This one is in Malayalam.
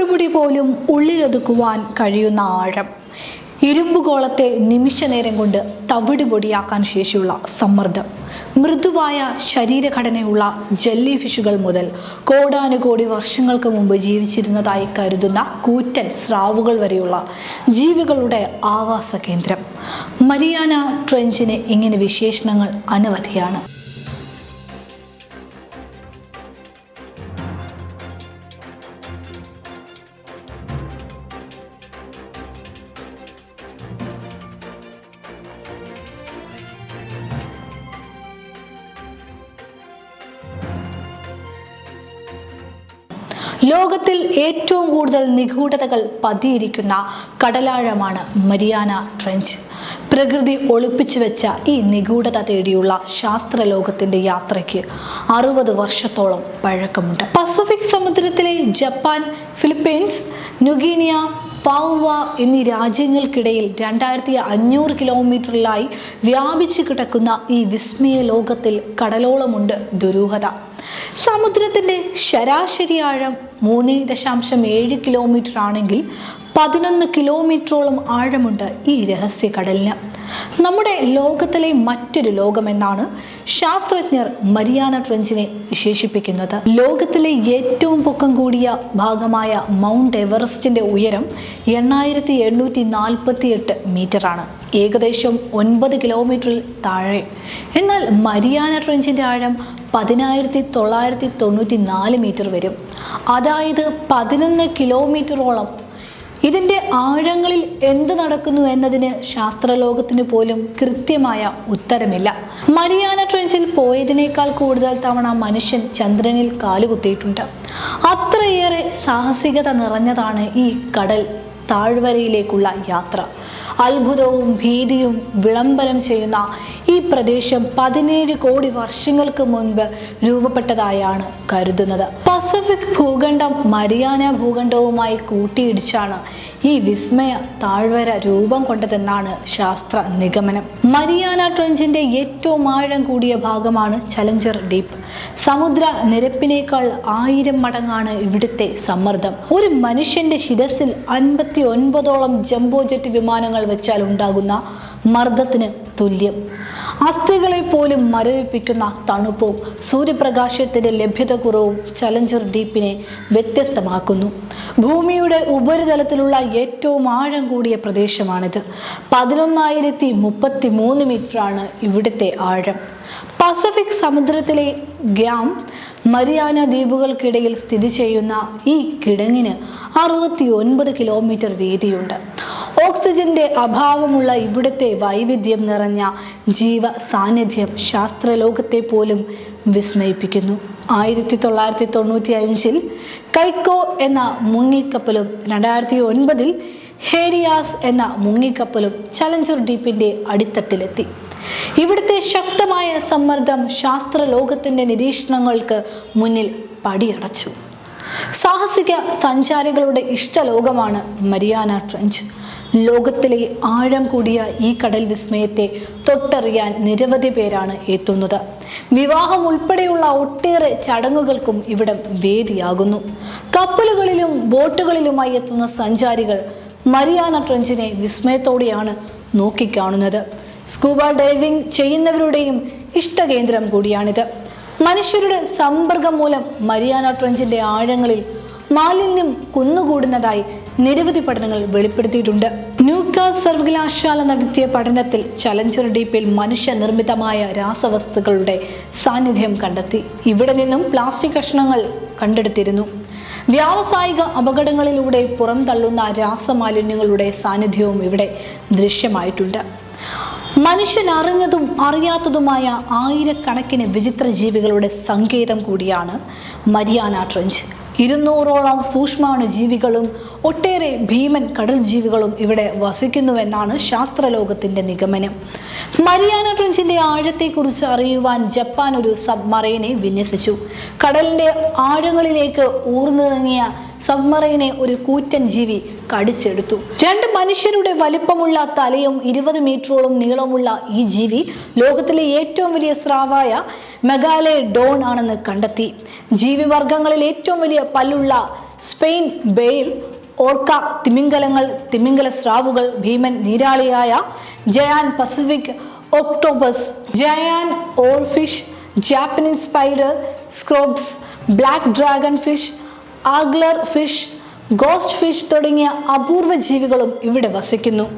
കാടുമുടി പോലും ഉള്ളിലൊതുക്കുവാൻ കഴിയുന്ന ആഴം. ഇരുമ്പുകോളത്തെ നിമിഷനേരം കൊണ്ട് തവിട് പൊടിയാക്കാൻ ശേഷിയുള്ള സമ്മർദ്ദം. മൃദുവായ ശരീരഘടനയുള്ള ജെല്ലി ഫിഷുകൾ മുതൽ കോടാനുകോടി വർഷങ്ങൾക്ക് മുമ്പ് ജീവിച്ചിരുന്നതായി കരുതുന്ന കൂറ്റൻ സ്രാവുകൾ വരെയുള്ള ജീവികളുടെ ആവാസ കേന്ദ്രം മരിയാന ട്രെഞ്ചിന് ഇങ്ങനെ വിശേഷണങ്ങൾ അനവധിയാണ്. ലോകത്തിൽ ഏറ്റവും കൂടുതൽ നിഗൂഢതകൾ പതിയിരിക്കുന്ന കടലാഴമാണ് മരിയാന ട്രെഞ്ച്. പ്രകൃതി ഒളിപ്പിച്ചു വെച്ച ഈ നിഗൂഢത തേടിയുള്ള ശാസ്ത്രലോകത്തിന്റെ യാത്രയ്ക്ക് അറുപത് വർഷത്തോളം പഴക്കമുണ്ട്. പസഫിക് സമുദ്രത്തിലെ ജപ്പാൻ ഫിലിപ്പീൻസ് ന്യൂഗീനിയ പാവുവ എന്നീ രാജ്യങ്ങൾക്കിടയിൽ രണ്ടായിരത്തി അഞ്ഞൂറ് കിലോമീറ്ററിലായി വ്യാപിച്ചു കിടക്കുന്ന ഈ വിസ്മയ ലോകത്തിൽ കടലോളമുണ്ട് ദുരൂഹത. സമുദ്രത്തിന്റെ ശരാശരി ആഴം മൂന്ന് ദശാംശം ഏഴ് കിലോമീറ്റർ ആണെങ്കിൽ പതിനൊന്ന് കിലോമീറ്ററോളം ആഴമുണ്ട് ഈ രഹസ്യ കടലിന്. നമ്മുടെ ലോകത്തിലെ മറ്റൊരു ലോകമെന്നാണ് ശാസ്ത്രജ്ഞർ മരിയാന ട്രെഞ്ചിനെ വിശേഷിപ്പിക്കുന്നത്. ലോകത്തിലെ ഏറ്റവും പൊക്കം കൂടിയ ഭാഗമായ മൗണ്ട് എവറസ്റ്റിന്റെ ഉയരം എണ്ണായിരത്തി എണ്ണൂറ്റി നാൽപ്പത്തി എട്ട് മീറ്ററാണ് ഏകദേശം ഒൻപത് കിലോമീറ്ററിൽ താഴെ. എന്നാൽ മരിയാന ട്രെഞ്ചിന്റെ ആഴം പതിനായിരത്തി തൊള്ളായിരത്തി തൊണ്ണൂറ്റി നാല് മീറ്റർ വരും. അതായത് പതിനൊന്ന് കിലോമീറ്ററോളം. ഇതിന്റെ ആഴങ്ങളിൽ എന്ത് നടക്കുന്നു എന്നതിന് ശാസ്ത്രലോകത്തിന് പോലും കൃത്യമായ ഉത്തരമില്ല. മരിയാന ട്രെഞ്ചിൽ പോയതിനേക്കാൾ കൂടുതൽ തവണ മനുഷ്യൻ ചന്ദ്രനിൽ കാലുകുത്തിയിട്ടുണ്ട്. അത്രയേറെ സാഹസികത നിറഞ്ഞതാണ് ഈ കടൽ താഴ്വരയിലേക്കുള്ള യാത്ര. അത്ഭുതവും ഭീതിയും വിളംബരം ചെയ്യുന്ന ഈ പ്രദേശം പതിനേഴ് കോടി വർഷങ്ങൾക്ക് മുൻപ് രൂപപ്പെട്ടതായാണ് കരുതുന്നത്. പസഫിക് ഭൂഖണ്ഡം മരിയാന ഭൂഖണ്ഡവുമായി കൂട്ടിയിടിച്ചാണ് ഈ വിസ്മയ താഴ്വര രൂപം കൊണ്ടതെന്നാണ് ശാസ്ത്ര നിഗമനം. മരിയാന ട്രഞ്ചിന്റെ ഏറ്റവും ആഴം കൂടിയ ഭാഗമാണ് ചലഞ്ചർ ഡീപ്പ്. സമുദ്ര നിരപ്പിനേക്കാൾ ആയിരം മടങ്ങാണ് ഇവിടുത്തെ സമ്മർദ്ദം. ഒരു മനുഷ്യന്റെ ശിരസിൽ അൻപത്തി ഒൻപതോളം ജംബോ ജെറ്റ് വിമാനങ്ങൾ വെച്ചാൽ ഉണ്ടാകുന്ന മർദ്ദത്തിന് തുല്യം. അസ്ഥികളെ പോലും മരവിപ്പിക്കുന്ന തണുപ്പും സൂര്യപ്രകാശത്തിന്റെ ലഭ്യത കുറവും ചലഞ്ചർ ഡീപ്പിനെ വ്യത്യസ്തമാക്കുന്നു. ഭൂമിയുടെ ഉപരിതലത്തിലുള്ള ഏറ്റവും ആഴം കൂടിയ പ്രദേശമാണിത്. പതിനൊന്നായിരത്തി മുപ്പത്തി മൂന്ന് മീറ്ററാണ് ഇവിടുത്തെ ആഴം. പസഫിക് സമുദ്രത്തിലെ ഗ്യാം മരിയാന ദ്വീപുകൾക്കിടയിൽ സ്ഥിതി ചെയ്യുന്ന ഈ കിടങ്ങിന് അറുപത്തി ഒൻപത് കിലോമീറ്റർ വീതിയുണ്ട്. ഓക്സിജന്റെ അഭാവമുള്ള ഇവിടുത്തെ വൈവിധ്യം നിറഞ്ഞ ജീവ സാന്നിധ്യം ശാസ്ത്രലോകത്തെ പോലും വിസ്മയിപ്പിക്കുന്നു. ആയിരത്തി തൊള്ളായിരത്തി തൊണ്ണൂറ്റി അഞ്ചിൽ കൈക്കോ എന്ന മുങ്ങിക്കപ്പലും രണ്ടായിരത്തി ഒൻപതിൽ ഹേരിയാസ് എന്ന മുങ്ങിക്കപ്പലും ചലഞ്ചർ ഡീപ്പിന്റെ അടിത്തട്ടിലെത്തി. ഇവിടുത്തെ ശക്തമായ സമ്മർദ്ദം ശാസ്ത്രലോകത്തിന്റെ നിരീക്ഷണങ്ങൾക്ക് മുന്നിൽ പടിയടച്ചു. സാഹസിക സഞ്ചാരികളുടെ ഇഷ്ടലോകമാണ് മരിയാന ട്രെഞ്ച്. ലോകത്തിലെ ആഴം കൂടിയ ഈ കടൽ വിസ്മയത്തെ തൊട്ടറിയാൻ നിരവധി പേരാണ് എത്തുന്നത്. വിവാഹം ഉൾപ്പെടെയുള്ള ഒട്ടേറെ ചടങ്ങുകൾക്കും ഇവിടെ വേദിയാകുന്നു. കപ്പലുകളിലും ബോട്ടുകളിലുമായി എത്തുന്ന സഞ്ചാരികൾ മരിയാന ട്രഞ്ചിനെ വിസ്മയത്തോടെയാണ് നോക്കിക്കാണുന്നത്. സ്കൂബ ഡൈവിംഗ് ചെയ്യുന്നവരുടെയും ഇഷ്ടകേന്ദ്രം കൂടിയാണിത്. മനുഷ്യരുടെ സമ്പർക്കം മൂലം മരിയാന ട്രഞ്ചിന്റെ ആഴങ്ങളിൽ മാലിന്യം കുന്നുകൂടുന്നതായി നിരവധി പഠനങ്ങൾ വെളിപ്പെടുത്തിയിട്ടുണ്ട്. ന്യൂക്ക സർവകലാശാല നടത്തിയ പഠനത്തിൽ ചലഞ്ചർ ഡീപ്പിൽ മനുഷ്യനിർമ്മിതമായ രാസവസ്തുക്കളുടെ സാന്നിധ്യം കണ്ടെത്തി. ഇവിടെ നിന്നും പ്ലാസ്റ്റിക് കഷ്ണങ്ങൾ കണ്ടെടുത്തിരുന്നു. വ്യാവസായിക അപകടങ്ങളിലൂടെ പുറംതള്ളുന്ന രാസമാലിന്യങ്ങളുടെ സാന്നിധ്യവും ഇവിടെ ദൃശ്യമായിട്ടുണ്ട്. മനുഷ്യൻ അറിഞ്ഞതും അറിയാത്തതുമായ ആയിരക്കണക്കിന് വിചിത്ര ജീവികളുടെ സങ്കേതം കൂടിയാണ് മരിയാന ട്രെഞ്ച്. ഇരുന്നൂറോളം സൂക്ഷ്മാണു ജീവികളും ഒട്ടേറെ ഭീമൻ കടൽ ജീവികളും ഇവിടെ വസിക്കുന്നുവെന്നാണ് ശാസ്ത്രലോകത്തിന്റെ നിഗമനം. മരിയാന ട്രെഞ്ചിന്റെ ആഴത്തെക്കുറിച്ച് അറിയുവാൻ ജപ്പാൻ ഒരു സബ്മറൈനെ വിന്യസിച്ചു. കടലിന്റെ ആഴങ്ങളിലേക്ക് ഊർന്നിറങ്ങിയ സബ്മറൈനെ ഒരു കൂറ്റൻ ജീവി കടിച്ചെടുത്തു. രണ്ട് മനുഷ്യരുടെ വലിപ്പമുള്ള തലയും ഇരുപത് മീറ്ററോളം നീളമുള്ള ഈ ജീവി ലോകത്തിലെ ഏറ്റവും വലിയ സ്രാവായ മെഗാലെ ഡോൺ ആണെന്ന് കണ്ടെത്തി. ജീവിവർഗങ്ങളിൽ ഏറ്റവും വലിയ പല്ലുള്ള സ്പെയിൻ ബെയിൽ ഓർക്ക തിമിംഗലങ്ങൾ തിമിംഗല സ്രാവുകൾ ഭീമൻ നീരാളിയായ giant pacific octopus giant oarfish Japanese spider crabs black dragon fish angler fish ghost fish തുടങ്ങിയ അപൂർവ ജീവികളും ഇവിടെ വസിക്കുന്നു.